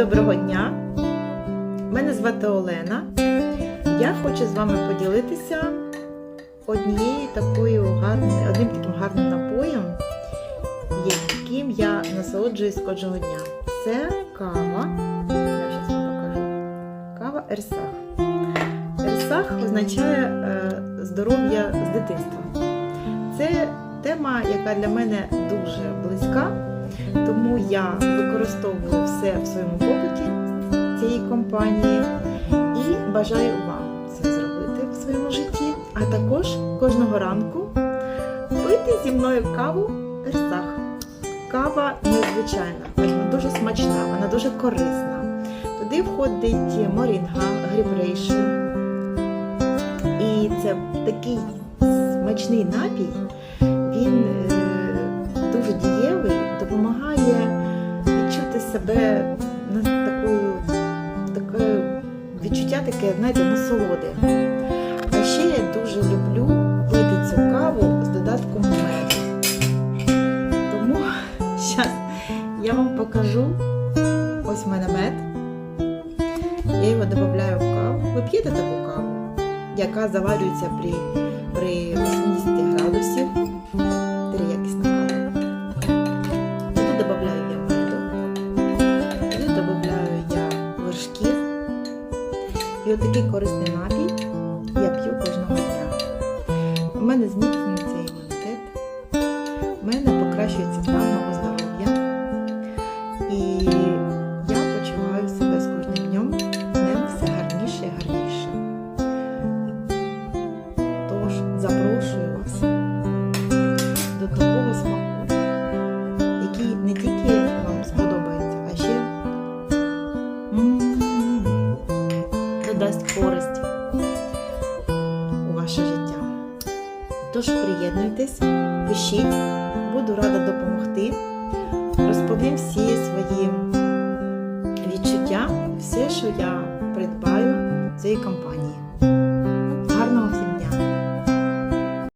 доброго дня! Мене звати Олена. Я хочу з вами поділитися однією такою гарною, одним таким гарним напоєм, яким я насолоджуюсь кожного дня. Це кава. Я зараз вам покажу. Кава Ерсах. Ерсах означає е, здоров'я з дитинства. Це тема, яка для мене дуже близька. Тому я використовую все в своєму побуті цієї компанії і бажаю вам це зробити в своєму житті. А також кожного ранку пити зі мною каву Ерсах. Кава незвичайна, вона дуже смачна, вона дуже корисна. Туди входить морінга, грібрейшн. І це такий смачний напій. На такою, такою відчуття таке, знаєте, насолоди. А ще я дуже люблю пити цю каву з додатком меду. Тому зараз я вам покажу. Ось в мене мед. Я його додаю в каву. Ви п'єте таку каву, яка заварюється при, при 80 градусів. І отакий корисний напій я п'ю кожного дня. У мене зміцнюється імунітет, у мене покращується стан мого здоров'я. І я почуваю себе з кожним днем днем все гарніше і гарніше. Тож запрошую користь у ваше життя. Тож приєднуйтесь, пишіть, буду рада допомогти. Розповім всі свої відчуття, все, що я придбаю в цій компанії.